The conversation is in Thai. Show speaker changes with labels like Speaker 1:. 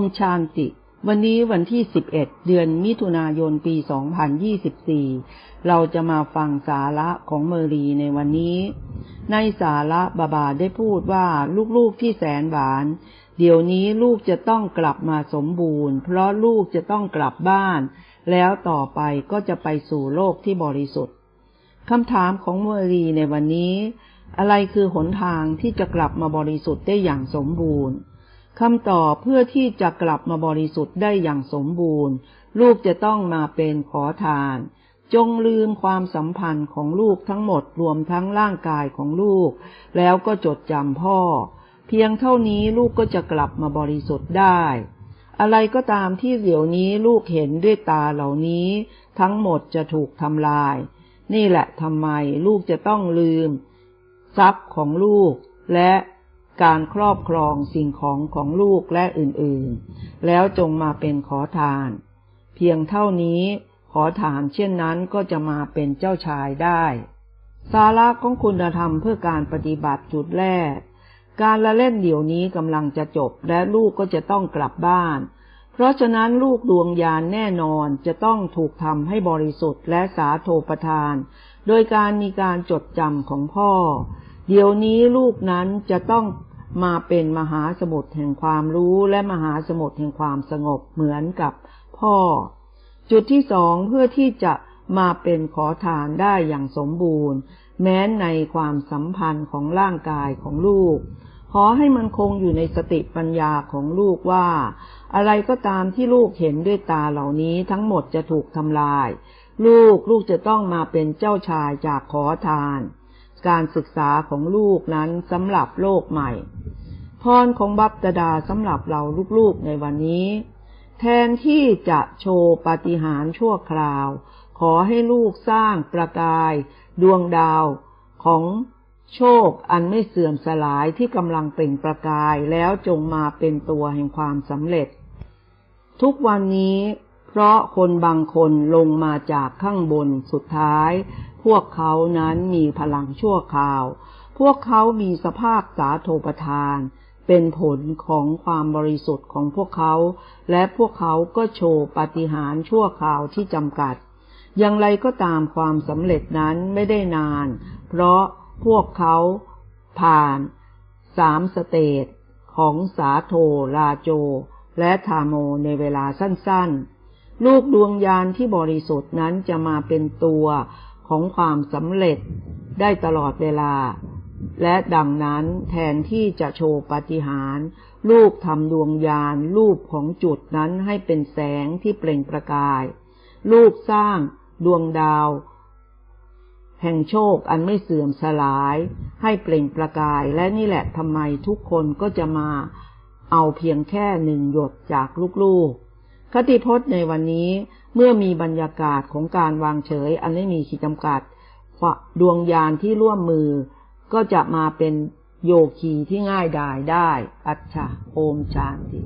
Speaker 1: มชานติ วันนี้วันที่ 11 เดือนมิถุนายน ปี 2024 เราจะมาฟังสาระของเมรีในวันนี้ ในสาระบาบาได้พูดว่าลูกๆที่แสนหวาน เดี๋ยวนี้ลูกจะต้องกลับมาสมบูรณ์ เพราะลูกจะต้องกลับบ้าน แล้วต่อไปก็จะไปสู่โลกที่บริสุทธิ์คำถามของเมรีในวันนี้ อะไรคือหนทางที่จะกลับมาบริสุทธิ์ได้อย่างสมบูรณ์ คำตอบเพื่อที่จะกลับมาบริสุทธิ์ได้อย่างสมบูรณ์ ลูกจะต้องมาเป็นขอทาน จงลืมความสัมพันธ์ของลูกทั้งหมดรวมทั้งร่างกายของลูก แล้วก็จดจำพ่อ เพียงเท่านี้ลูกก็จะกลับมาบริสุทธิ์ได้ อะไรก็ตามที่เดี๋ยวนี้ลูกเห็นด้วยตาเหล่านี้ ทั้งหมดจะถูกทำลาย นี่แหละทำไมลูกจะต้องลืม ทรัพย์ของลูกและ การครอบครองสิ่งของของลูกและอื่นๆ แล้วจงมาเป็นขอทาน เพียงเท่านี้ขอทานเช่นนั้นก็จะมาเป็นเจ้าชายได้ สาระของคุณธรรมเพื่อการปฏิบัติจุดแรก การละเล่นเดี๋ยวนี้กำลังจะจบและลูกก็จะต้องกลับบ้าน เพราะฉะนั้นลูกดวงยานแน่นอนจะต้องถูกทำให้บริสุทธิ์และสาโทประทาน โดยการมีการจดจำของพ่อเดี๋ยวนี้ลูกนั้นจะต้อง มาเป็นมหาสมุทรแห่งความรู้และมหาสมุทรแห่งความสงบเหมือนกับพ่อ จุดที่สองเพื่อที่จะมาเป็นขอทานได้อย่างสมบูรณ์ แม้ในความสัมพันธ์ของร่างกายของลูก ขอให้มันคงอยู่ในสติปัญญาของลูกว่า อะไรก็ตามที่ลูกเห็นด้วยตาเหล่านี้ทั้งหมดจะถูกทำลาย ลูกลูกจะต้องมาเป็นเจ้าชายจากขอทาน การศึกษาของลูกนั้นสำหรับโลกใหม่ พรของบัพตดาสำหรับเราลูกๆในวันนี้ แทนที่จะโชว์ปาฏิหาริย์ชั่วคราว ขอให้ลูกสร้างประกาย ดวงดาวของโชคอันไม่เสื่อมสลายที่กำลังเปล่งประกายแล้วจงมาเป็นตัวแห่งความสำเร็จ ทุกวันนี้ เพราะคนบางคนลงมาจากข้างบนสุดท้าย พวกเขานั้นมีพลังชั่วคราว พวกเขามีสภาพสาโทประทาน เป็นผลของความบริสุทธิ์ของพวกเขา และพวกเขาก็โชว์ปาฏิหาริย์ชั่วคราวที่จำกัด อย่างไรก็ตามความสำเร็จนั้นไม่ได้นาน เพราะพวกเขาผ่านสามสเตจของสาโทลาโจ และทาโมในเวลาสั้นๆ ลูกดวงยานที่บริสุทธิ์นั้นจะมาเป็นตัวของความสำเร็จได้ตลอดเวลา และดังนั้นแทนที่จะโชว์ปาฏิหาริย์ลูกทำดวงยานรูปของจุดนั้นให้เป็นแสงที่เปล่งประกาย ลูกสร้างดวงดาว แห่งโชคอันไม่เสื่อมสลาย ให้เปล่งประกายและนี่แหละทำไมทุกคนก็จะมาเอาเพียงแค่หนึ่งหยดจากลูกๆ คติพจน์ในวันนี้เมื่อมีบรรยากาศของการวางเฉยอันไม่มีขีดจำกัดดวงยานที่ร่วมมือ ก็จะมาเป็นโยคีที่ง่ายดายได้ อัจฉาโอมชานติ